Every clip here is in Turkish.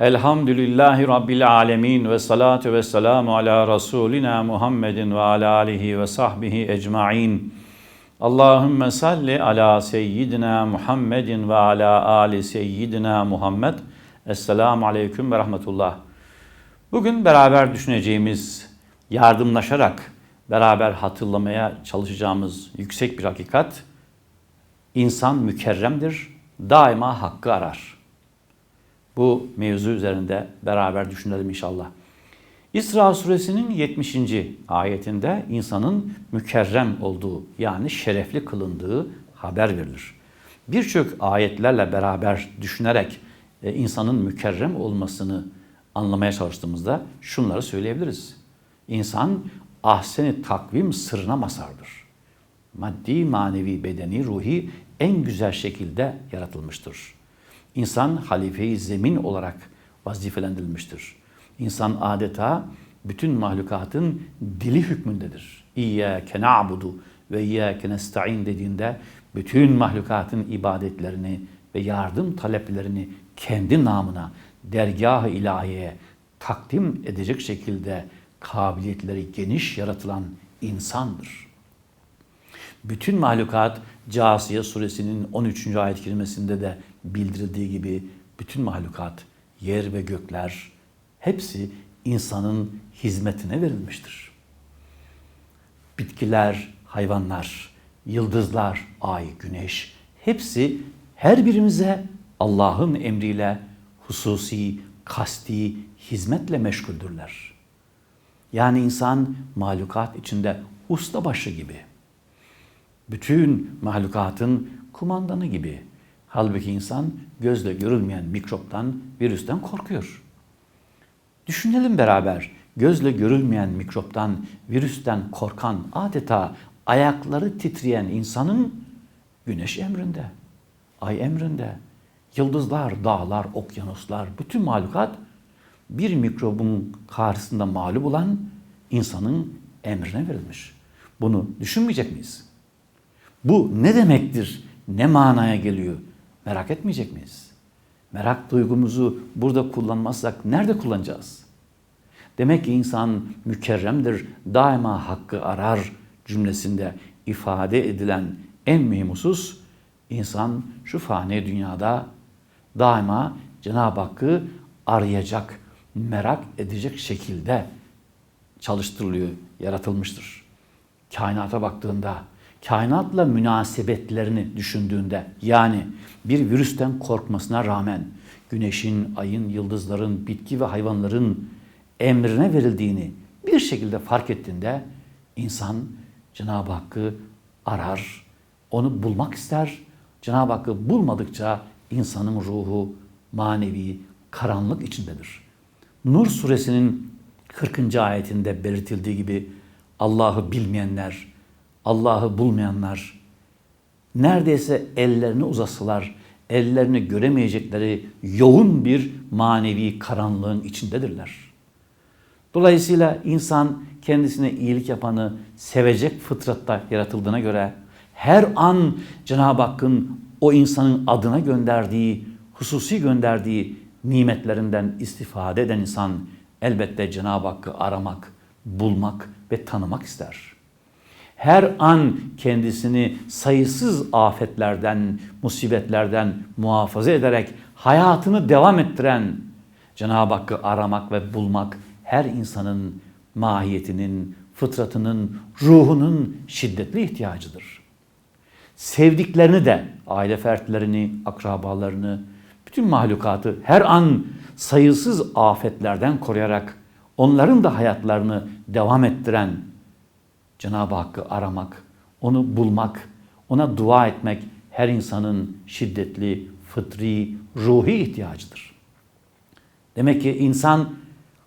Elhamdülillahi Rabbil alemin ve salatu ve selamu ala Resulina Muhammedin ve ala alihi ve sahbihi ecma'in. Allahümme salli ala seyyidina Muhammedin ve ala ali seyyidina Muhammed. Esselamu aleyküm ve rahmetullah. Bugün beraber düşüneceğimiz, yardımlaşarak beraber hatırlamaya çalışacağımız yüksek bir hakikat, insan mükerremdir, daima hakkı arar. Bu mevzu üzerinde beraber düşünelim inşallah. İsra suresinin 70. ayetinde insanın mükerrem olduğu yani şerefli kılındığı haber verilir. Birçok ayetlerle beraber düşünerek e, insanın mükerrem olmasını anlamaya çalıştığımızda şunları söyleyebiliriz. İnsan ahseni takvim sırrına masardır. Maddi, manevi, bedeni, ruhi en güzel şekilde yaratılmıştır. İnsan halife-i zemin olarak vazifelendirilmiştir. İnsan adeta bütün mahlukatın dili hükmündedir. İyyâke na'budu ve iyyâke nesta'in dediğinde bütün mahlukatın ibadetlerini ve yardım taleplerini kendi namına dergah-ı ilahiyeye takdim edecek şekilde kabiliyetleri geniş yaratılan insandır. Bütün mahlukat Câsiye suresinin 13. ayet kelimesinde de bildirildiği gibi bütün mahlukat, yer ve gökler hepsi insanın hizmetine verilmiştir. Bitkiler, hayvanlar, yıldızlar, ay, güneş hepsi her birimize Allah'ın emriyle hususi, kasti hizmetle meşguldürler. Yani insan mahlukat içinde ustabaşı gibi. Bütün mahlukatın kumandanı gibi. Halbuki insan gözle görülmeyen mikroptan, virüsten korkuyor. Düşünelim beraber. Gözle görülmeyen mikroptan, virüsten korkan, adeta ayakları titreyen insanın güneş emrinde, ay emrinde, yıldızlar, dağlar, okyanuslar, bütün mahlukat bir mikrobun karşısında mağlup olan insanın emrine verilmiş. Bunu düşünmeyecek miyiz? Bu ne demektir? Ne manaya geliyor? Merak etmeyecek miyiz? Merak duygumuzu burada kullanmazsak nerede kullanacağız? Demek ki insan mükerremdir, daima hakkı arar cümlesinde ifade edilen en mühim husus insan şu fani dünyada daima Cenab-ı Hakk'ı arayacak, merak edecek şekilde çalıştırılıyor, yaratılmıştır. Kainata baktığında, kainatla münasebetlerini düşündüğünde yani bir virüsten korkmasına rağmen güneşin, ayın, yıldızların, bitki ve hayvanların emrine verildiğini bir şekilde fark ettiğinde insan Cenab-ı Hakk'ı arar, onu bulmak ister. Cenab-ı Hakk'ı bulmadıkça insanın ruhu manevi karanlık içindedir. Nur suresinin 40. ayetinde belirtildiği gibi Allah'ı bilmeyenler, Allah'ı bulmayanlar neredeyse ellerini uzasalar ellerini göremeyecekleri yoğun bir manevi karanlığın içindedirler. Dolayısıyla insan kendisine iyilik yapanı sevecek fıtratta yaratıldığına göre her an Cenab-ı Hakk'ın o insanın adına gönderdiği, hususi gönderdiği nimetlerinden istifade eden insan elbette Cenab-ı Hakk'ı aramak, bulmak ve tanımak ister. Her an kendisini sayısız afetlerden, musibetlerden muhafaza ederek hayatını devam ettiren Cenab-ı Hakk'ı aramak ve bulmak her insanın mahiyetinin, fıtratının, ruhunun şiddetli ihtiyacıdır. Sevdiklerini de, aile fertlerini, akrabalarını, bütün mahlukatı her an sayısız afetlerden koruyarak onların da hayatlarını devam ettiren Cenab-ı Hakk'ı aramak, onu bulmak, ona dua etmek her insanın şiddetli, fıtri, ruhi ihtiyacıdır. Demek ki insan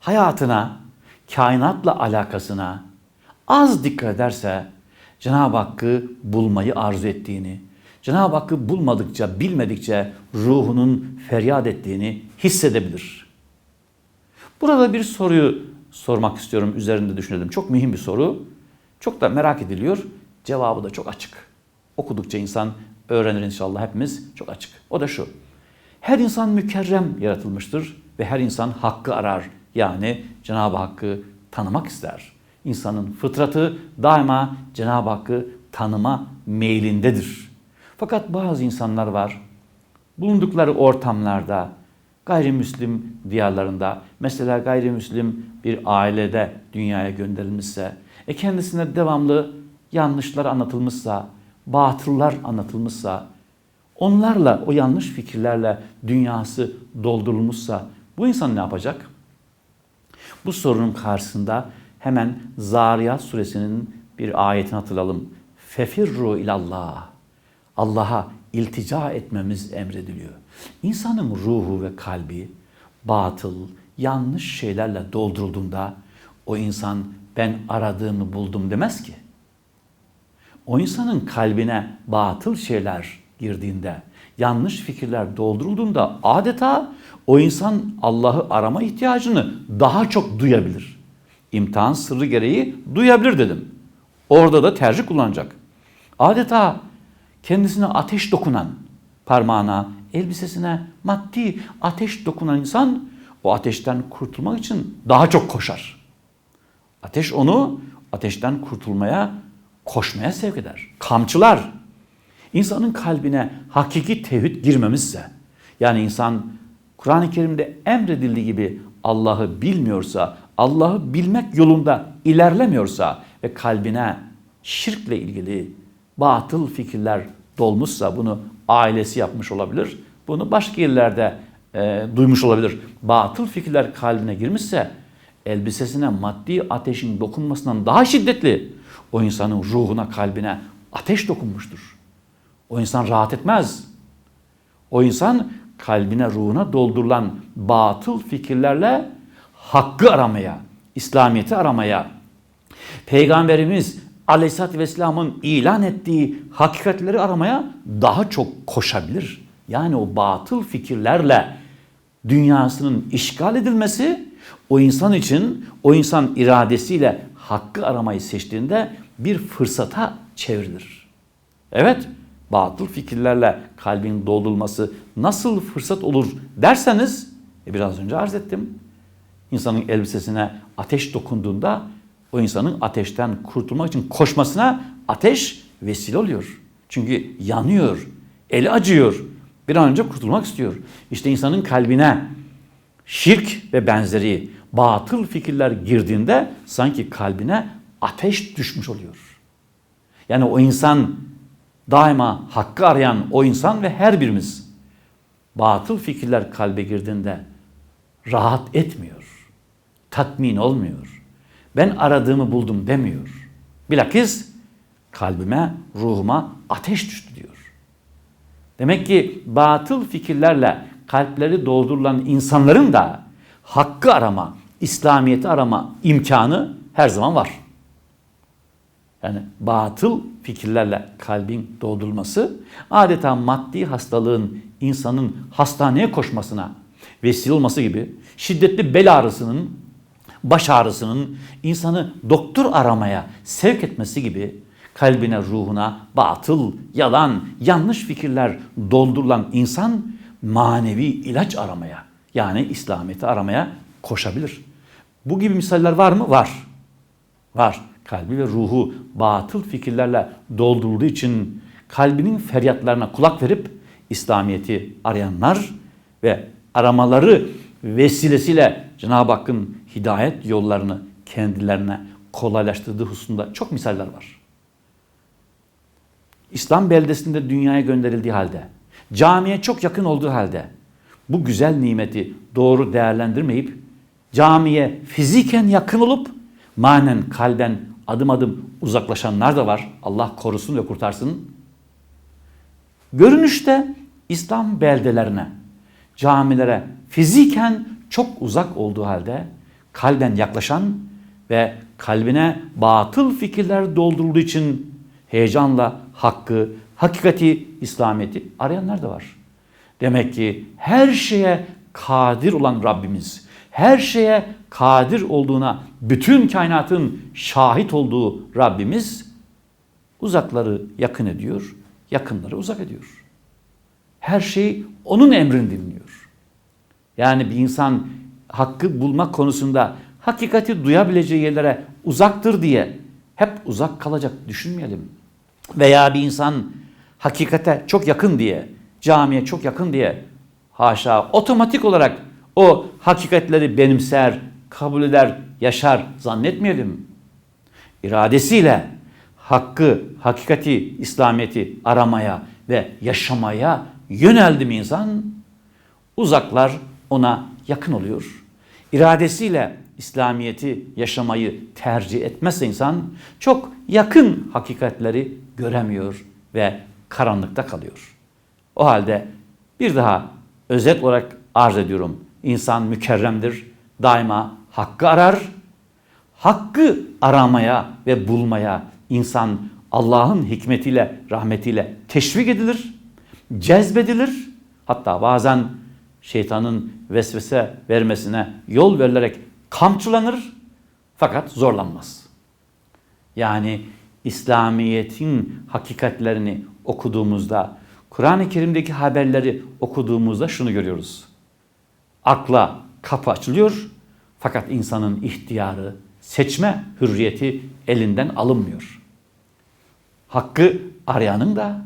hayatına, kainatla alakasına az dikkat ederse Cenab-ı Hakk'ı bulmayı arzu ettiğini, Cenab-ı Hakk'ı bulmadıkça, bilmedikçe ruhunun feryat ettiğini hissedebilir. Burada bir soruyu sormak istiyorum, üzerinde düşünelim. Çok mühim bir soru. Çok da merak ediliyor. Cevabı da çok açık. Okudukça insan öğrenir inşallah hepimiz çok açık. O da şu. Her insan mükerrem yaratılmıştır ve her insan hakkı arar. Yani Cenab-ı Hakk'ı tanımak ister. İnsanın fıtratı daima Cenab-ı Hakk'ı tanıma meylindedir. Fakat bazı insanlar var, bulundukları ortamlarda, gayrimüslim diyarlarında, mesela gayrimüslim bir ailede dünyaya gönderilmişse, e kendisine devamlı yanlışlar anlatılmışsa, batıllar anlatılmışsa, onlarla, o yanlış fikirlerle dünyası doldurulmuşsa bu insan ne yapacak? Bu sorunun karşısında hemen Zariyat suresinin bir ayetini hatırlayalım. Fefirru ilallah. Allah'a iltica etmemiz emrediliyor. İnsanın ruhu ve kalbi batıl, yanlış şeylerle doldurulduğunda o insan ben aradığımı buldum demez ki. O insanın kalbine batıl şeyler girdiğinde, yanlış fikirler doldurulduğunda adeta o insan Allah'ı arama ihtiyacını daha çok duyabilir. İmtihan sırrı gereği duyabilir dedim. Orada da tercih kullanacak. Adeta kendisine ateş dokunan, parmağına, elbisesine maddi ateş dokunan insan o ateşten kurtulmak için daha çok koşar. Ateş onu ateşten kurtulmaya, koşmaya sevk eder. Kamçılar. İnsanın kalbine hakiki tevhid girmemişse, yani insan Kur'an-ı Kerim'de emredildiği gibi Allah'ı bilmiyorsa, Allah'ı bilmek yolunda ilerlemiyorsa ve kalbine şirkle ilgili batıl fikirler dolmuşsa bunu ailesi yapmış olabilir. Bunu başka yerlerde e, duymuş olabilir. Batıl fikirler kalbine girmişse elbisesine maddi ateşin dokunmasından daha şiddetli o insanın ruhuna, kalbine ateş dokunmuştur. O insan rahat etmez. O insan kalbine, ruhuna doldurulan batıl fikirlerle hakkı aramaya, İslamiyet'i aramaya, Peygamberimiz Aleyhisselatü Vesselam'ın ilan ettiği hakikatleri aramaya daha çok koşabilir. Yani o batıl fikirlerle dünyasının işgal edilmesi o insan için, o insan iradesiyle hakkı aramayı seçtiğinde bir fırsata çevrilir. Evet, batıl fikirlerle kalbin doldurulması nasıl fırsat olur derseniz, e biraz önce arz ettim. İnsanın elbisesine ateş dokunduğunda o insanın ateşten kurtulmak için koşmasına ateş vesile oluyor. Çünkü yanıyor, eli acıyor. Bir an önce kurtulmak istiyor. İşte insanın kalbine şirk ve benzeri batıl fikirler girdiğinde sanki kalbine ateş düşmüş oluyor. Yani o insan daima hakkı arayan o insan ve her birimiz batıl fikirler kalbe girdiğinde rahat etmiyor. Tatmin olmuyor. Ben aradığımı buldum demiyor. Bilakis kalbime, ruhuma ateş düştü diyor. Demek ki batıl fikirlerle kalpleri doldurulan insanların da hakkı arama, İslamiyet'i arama imkanı her zaman var. Yani batıl fikirlerle kalbin doldurulması adeta maddi hastalığın insanın hastaneye koşmasına vesile olması gibi şiddetli bel ağrısının, baş ağrısının insanı doktor aramaya sevk etmesi gibi kalbine, ruhuna batıl, yalan, yanlış fikirler doldurulan insan manevi ilaç aramaya yani İslamiyet'i aramaya koşabilir. Bu gibi misaller var mı? Var. Var. Kalbi ve ruhu batıl fikirlerle doldurulduğu için kalbinin feryatlarına kulak verip İslamiyet'i arayanlar ve aramaları vesilesiyle Cenab-ı Hakk'ın hidayet yollarını kendilerine kolaylaştırdığı hususunda çok misaller var. İslam beldesinde dünyaya gönderildiği halde, camiye çok yakın olduğu halde bu güzel nimeti doğru değerlendirmeyip camiye fiziken yakın olup manen kalben adım adım uzaklaşanlar da var. Allah korusun ve kurtarsın. Görünüşte İslam beldelerine, camilere fiziken çok uzak olduğu halde kalben yaklaşan ve kalbine batıl fikirler doldurulduğu için heyecanla hakkı, hakikati, İslamiyet'i arayanlar da var. Demek ki her şeye kadir olan Rabbimiz, her şeye kadir olduğuna bütün kainatın şahit olduğu Rabbimiz uzakları yakın ediyor, yakınları uzak ediyor. Her şey onun emrini dinliyor. Yani bir insan hakkı bulmak konusunda hakikati duyabileceği yerlere uzaktır diye hep uzak kalacak düşünmeyelim. Veya bir insan hakikate çok yakın diye, camiye çok yakın diye haşa otomatik olarak o hakikatleri benimser, kabul eder, yaşar zannetmeyelim. İradesiyle hakkı, hakikati, İslamiyeti aramaya ve yaşamaya yöneldi mi insan? Uzaklar ona yakın oluyor. İradesiyle İslamiyeti yaşamayı tercih etmezse insan çok yakın hakikatleri göremiyor ve karanlıkta kalıyor. O halde bir daha özet olarak arz ediyorum. İnsan mükerremdir. Daima hakkı arar. Hakkı aramaya ve bulmaya insan Allah'ın hikmetiyle, rahmetiyle teşvik edilir, cezbedilir. Hatta bazen şeytanın vesvese vermesine yol verilerek kamçılanır fakat zorlanmaz. Yani İslamiyet'in hakikatlerini okuduğumuzda, Kur'an-ı Kerim'deki haberleri okuduğumuzda şunu görüyoruz. Akla kapı açılıyor fakat insanın ihtiyarı, seçme hürriyeti elinden alınmıyor. Hakkı arayanın da,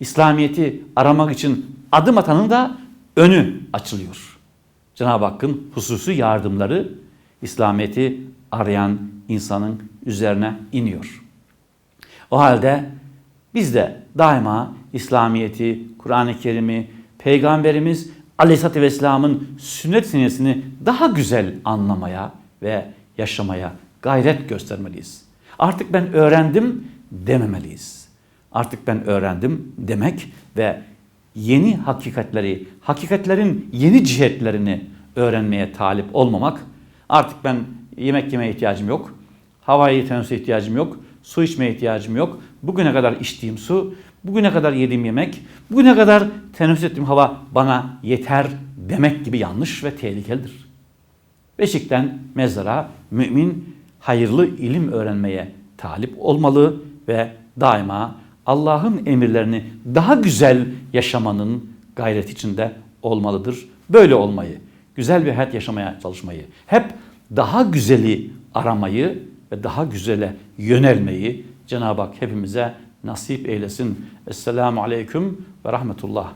İslamiyet'i aramak için adım atanın da önü açılıyor. Cenab-ı Hakk'ın hususi yardımları İslamiyet'i arayan insanın üzerine iniyor. O halde biz de daima İslamiyet'i, Kur'an-ı Kerim'i, Peygamberimiz Aleyhisselatü Vesselam'ın sünnet sinesini daha güzel anlamaya ve yaşamaya gayret göstermeliyiz. Artık ben öğrendim dememeliyiz. Artık ben öğrendim demek ve yeni hakikatleri, hakikatlerin yeni cihetlerini öğrenmeye talip olmamak. Artık ben yemek yemeye ihtiyacım yok. Havayı teneffüse ihtiyacım yok. Su içmeye ihtiyacım yok. Bugüne kadar içtiğim su, bugüne kadar yediğim yemek, bugüne kadar teneffüs ettiğim hava bana yeter demek gibi yanlış ve tehlikelidir. Beşikten mezara mümin hayırlı ilim öğrenmeye talip olmalı ve daima Allah'ın emirlerini daha güzel yaşamanın gayret içinde olmalıdır. Böyle olmayı, güzel bir hayat yaşamaya çalışmayı, hep daha güzeli aramayı ve daha güzele yönelmeyi Cenab-ı Hak hepimize nasip eylesin. Esselamu Aleyküm ve Rahmetullah.